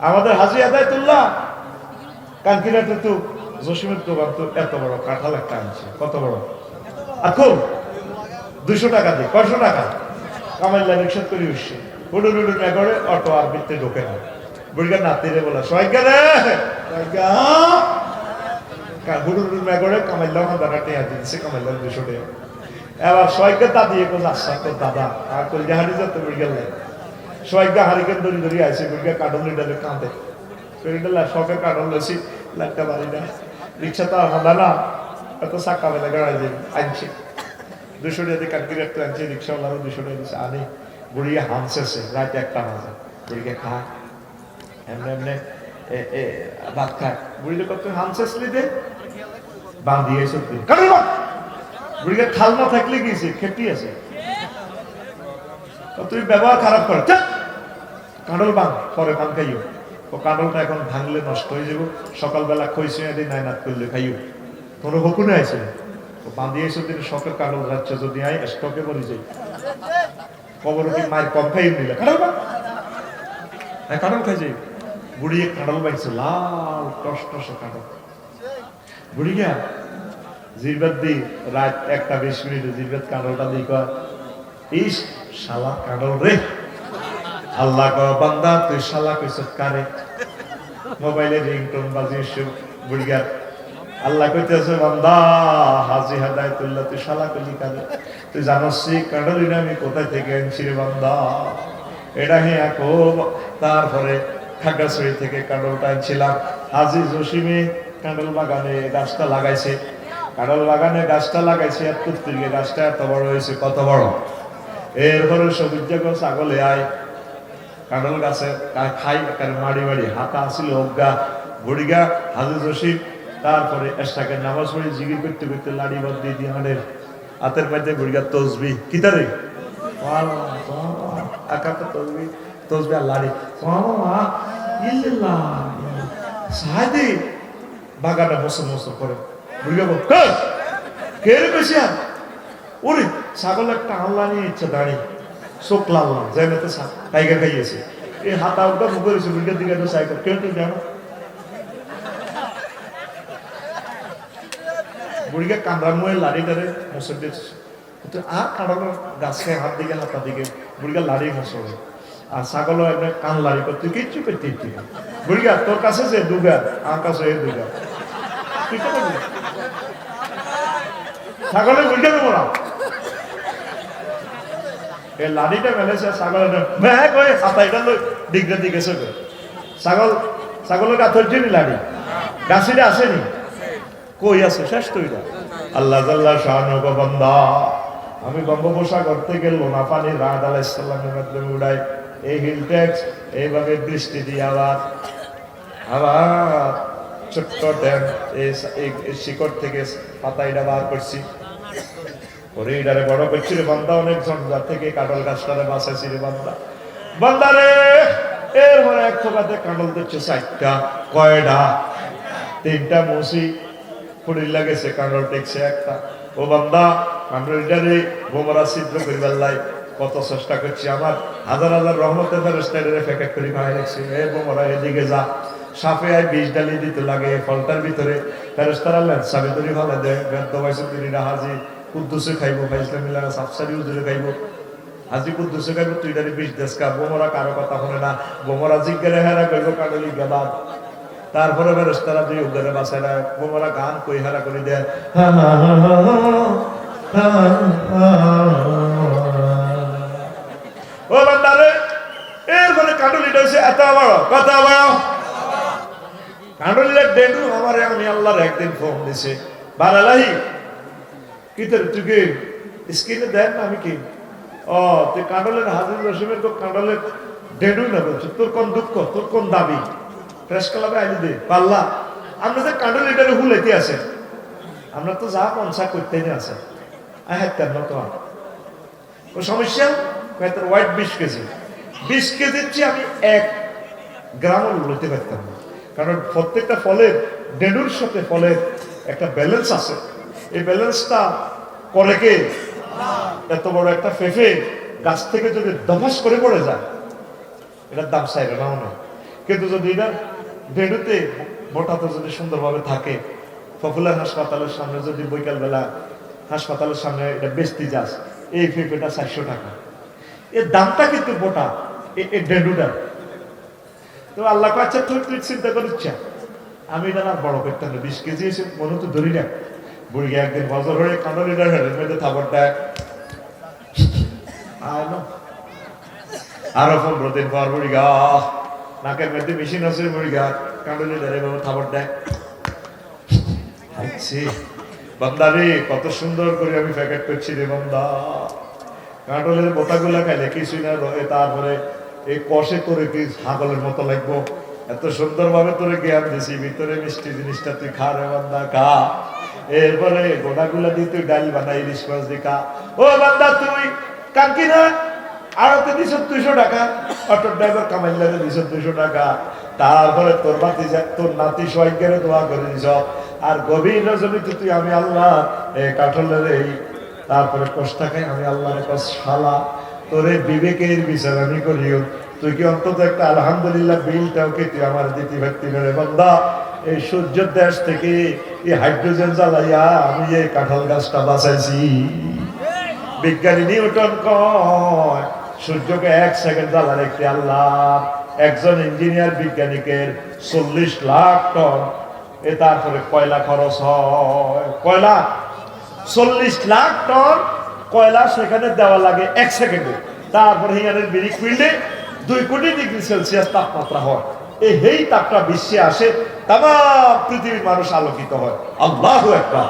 আমাদের হাজি আদায়তুল্লাহ কানকিনাতে তো, জসিমের দোকান তো এত বড়, কাঁঠাল একটা আনছে, কত বড়? এখন দুইশো টাকা দিয়ে, কয়শো টাকা? কামাইল্লা রিক্সা করে উঠছে হুডু হুডু না করে অটো আর বৃত্তে ঢোকে না। বুড়িকা নাতিরে বলে সবাইকে রে সবাইকা হুডু হুডু না করে কামাইল্লা হাজার টাকা দিচ্ছে কামাইল্লা দুশো টাকা এবার সবাইকে তা দিয়ে কোন আশা তো দাদা? আর কলজা হাড়ি যেতে বুড়িকা লাগে সবাইকে হারিকেন দড়ি দড়ি আছে বুড়িকা কাটন লিটারে কাঁদে। পেরিডাল শখে কাটন লছি লাগতে পারি না। রিক্সা তো হাঁদা না, এত সাকা বেলা গাড়াই যাবে আনছে দুশো টাকা দিয়ে কাটকির একটা আনছে, রিক্সাওয়ালারও দুশো টাকা দিচ্ছে আনি। বুড়িয়ে হামসেছে রাত একটা মাঝে বুড়িকে খা। এমনি এমনি ভাত খায়। বুড়িলে কত হামসেসলি দে বাঁধিয়ে সত্যি কাটল বুড়িকে খাল না থাকলে গিয়েছে খেপি আছে। তুই ব্যবহার খারাপ কর। কাঁডল বাং পরে বাং খাইও। ও কাঁডলটা এখন ভাঙলে নষ্ট হয়ে যাব। সকালবেলা খইছে দিন নাই নাত করলে খাইও। কোনো হকুনে আছে। ও বাঁধিয়ে এসে দিন শখের কাঁডল যাচ্ছে যদি আই স্টকে বলি যাই। কবর কি মায়ের কম খাই নিলে? কাঁডল বাং হ্যাঁ কাঁডল খাই যাই। বুড়িয়ে কাঁডল বাইছে লাল টস টসে কাঁডল বুড়িয়া জিরবাদ দি রাত একটা বিশ মিনিটে জিরবাদ কাঁডলটা দিই কয়, ইস, শালা কাঁডল রে। আল্লাহ কয় বান্দা, তুই শালা কইছ কারে? মোবাইলে রিংটোন বাজিয়ে বুড়িয়া আল্লাহ কইতেছে, বান্দা, হাজি হাদায়তুল্লাহ তুই শালা কলি কারে? তুই জানোস কাঁডলি আমি কোথায় থেকে আনছি রে বান্দা? এটা হে আকো তারপরে খাগড়াছড়ি থেকে কাঁডলটা আনছিলাম। হাজি জসিমে কাঁডল বাগানে গাছটা লাগাইছে। কাঁডল বাগানে গাছটা লাগাইছে এত তিরিগে গাছটা এত বড় হয়েছে, কত বড়? এরপরে সবুজ ছাগলে আয় কাঁডল গাছে খাই একার মাড়ি মাড়ি, হাতা আসিল অজ্ঞা বুড়িগা হাজি জসিম তারপরে এসটাকে নামাজ পড়ে জিগির করতে করতে লাড়ি বাদ দিয়ে দিয়ে আমাদের হাতের মধ্যে বুড়িগা তসবি। কিতারে আকাতে তসবি তসবি আর লাড়ি। সাহায্যে বাগানে বসে বসে করে। বুড়িগা বল কে? রে বেশি ওরে, ছাগল একটা আল্লাহ নিয়ে ইচ্ছে দাঁড়িয়ে চোখ লাল লাল যাই না তো টাইগার খাইয়েছে এই হাতা উঠা মুখে রয়েছে বুড়িগার দিকে তো সাইকেল কেউ কেউ জানো বুড়িকে কান্দার মুয়ে লাড়ি ধরে মসর দিয়েছে আর কাঁড়ানোর গাছে হাত দিকে হাতা দিকে বুড়িকে লাড়ি মসর আর ছাগল এমনি কান লাড়ি করতে কিচ্ছু ইচ্ছি না তোর কাছে যে দুগা আমার কাছে এই দুগা তুই তো করবি ছাগলে বুড়িকে না এই লাড়িটা মেলেছে ছাগলের ব্যাগ হয়ে হাতাইটা লই দিগরে দিকে সবে ছাগল ছাগলের গাথর জন্য লাড়ি গাছিটা আসেনি কই আছে, শেষ তো এটা আল্লাহ জাল্লাহ শাহানু বান্দা। আমি বঙ্গোপসাগর থেকে লোনা পানি রাত আলাইসাল্লামের মাধ্যমে উড়াই এই হিল ট্যাক্স, এইভাবে বৃষ্টি দিয়ে আবার আবার ছোট্ট ড্যাম, এই শিকড় থেকে পাতাইটা বার করছি। ওরে এটারে বড় করছি রে বান্দা, অনেক ঝঞ্ঝা থেকে কাটল গাছটারে বাঁচাইছি রে বান্দা। বান্দা রে এর পরে এক থোকাতে কাটল দিচ্ছে চারটা, কয়টা? তিনটা মুসি ফুড়ির লাগেছে কাঁড়ল টেকছে একটা। ও বান্দা কাঁড়লটারে বোমরা ছিদ্র করিবার লাই কত চেষ্টা করছি আমার। হাজার হাজার রহমতের ফেরস্তাইডারে প্যাকেট করে খাই রাখছি। এ বোমরা এদিকে যা। সাপে আয় বিষ ডালি দিতে লাগে ফলটার ভিতরে। ফেরস্তারা লেন্সা ভিতরে ভালো দেয়। বেদ দবাইছে তিনি হাজি কুদ্দুসে খাইব ফাইসলে মিলানা সাফসারি উজুরে খাইব। আজি কুদ্দুসে খাইব, তুই ডালি বিষ দেশকা বোমরা কারও কথা শুনে না। বোমরা জিজ্ঞাসা হেরা করব কাডলি গেলাদ তারপরে বেরোস্তারা দুই উদ্ধারে বাসায় না। বোমরা গান কই হারা করে দেয় ও বান্দারে এর এরপরে কাটলিটা হচ্ছে এত বড় কত বড় কাটলির ডেডু আমারে আমি আল্লাহর একদিন ফোন দিছে। বারালাহি কি তোর তুই কি স্ক্রিনে দেন না আমি কি? ও তুই কাঁডলের হাজির রসিমের তো কাঁডলের ডেডু না বলছো। তোর কোন দুঃখ? তোর কোন দাবি? প্রেস ক্লাবে আইলি দে, পাল্লা। আমরা যে কাঁডল এটারে হুলাইতে আছে, আমরা তো যা পঞ্চা করতে আছে। আই হাত না তো ও সমস্যা? তোর ওয়াইট বিশ কেজি। বিশ কেজির চেয়ে আমি এক গ্রামও লইতে পারতাম না। কারণ প্রত্যেকটা ফলের, ডেডুর সাথে ফলের একটা ব্যালেন্স আছে। এই ব্যালেন্সটা করে কে? এত বড় একটা ফেফে গাছ থেকে যদি দফাস করে পড়ে যায় এটার দাম চাইবে না মনে হয়। কিন্তু যদি এটা ভেড়ুতে মোটাতে যদি সুন্দরভাবে থাকে পপুলার হাসপাতালের সামনে যদি বৈকালবেলা হাসপাতালের সামনে এটা বেচতে যাস এই পেঁপেটা চারশো টাকা। এর দামটা কিন্তু মোটা এ- এ ডেন্ডুটা তো আল্লাহ কয়, আচ্ছা তুই চিন্তা করিস আমি এটা না বড় করতাম না বিশ কেজি এসে মনে তো ধরি না। বুড়ি একদিন বজর হয়ে কাঁদলিটার হেডের মধ্যে থাবর দেয়। আনো আরও পনেরো দিন পর বুড়ি গা নাকের মধ্যে মেশিন আছে বুড়ি গা কাঁদলিটার এভাবে থাবর দেয়। বান্দা রে, কত সুন্দর করে আমি প্যাকেট করছি রে বান্দা। কাঁটলের বোতাগুলা খাইলে কিছুই না রয়ে তারপরে এই কষে তোরে কি ছাগলের মতো লাগবো? এত সুন্দর ভাবে তোরে জ্ঞান দিছি, ভিতরে মিষ্টি জিনিসটা তুই খা রে বান্দা, খা। এরপরে গোটাগুলা দিয়ে তুই ডাল বানাই ইলিশ মাছ ও বান্দা, তুই কানকি না? আড়তে দিছ দুইশো টাকা, অটো ড্রাইভার কামাইলে দিছ দুইশো টাকা। তারপরে তোর বাতি তোর নাতি সোয়াইকারে দোয়া করে দিছ। আর গভীর রজনীতে তুই, আমি আল্লাহ এই কাঠলের এই তারপরে কষ্টা খাই, আমি আল্লাহর কস শালা তোরে বিবেকের বিচার আমি করিও। তুই কি অন্তত একটা আলহামদুলিল্লাহ বিলটাও কি তুই আমার দিতি ব্যক্তি বন্দা এই সূর্যের দেশ থেকে এই হাইড্রোজেন জ্বালাইয়া আমি এই কাঁঠাল গাছটা বাঁচাইছি। বিজ্ঞানী নিউটন কয়, সূর্যকে এক সেকেন্ড জ্বালার একটি আল্লাহ একজন ইঞ্জিনিয়ার বিজ্ঞানিকের চল্লিশ লাখ টন, এ তারপরে কয়লা খরচ হয়? কয়লা? চল্লিশ লাখ টন কয়লা সেখানে দেওয়া লাগে এক সেকেন্ডে তারপরে হিয়ানের বিড়ি ফিল্ডে দুই কোটি ডিগ্রি সেলসিয়াস তাপমাত্রা হয়। এই তাপটা বিশ্বে আসে তাম পৃথিবীর মানুষ আলোকিত হয়। আল্লাহ একটা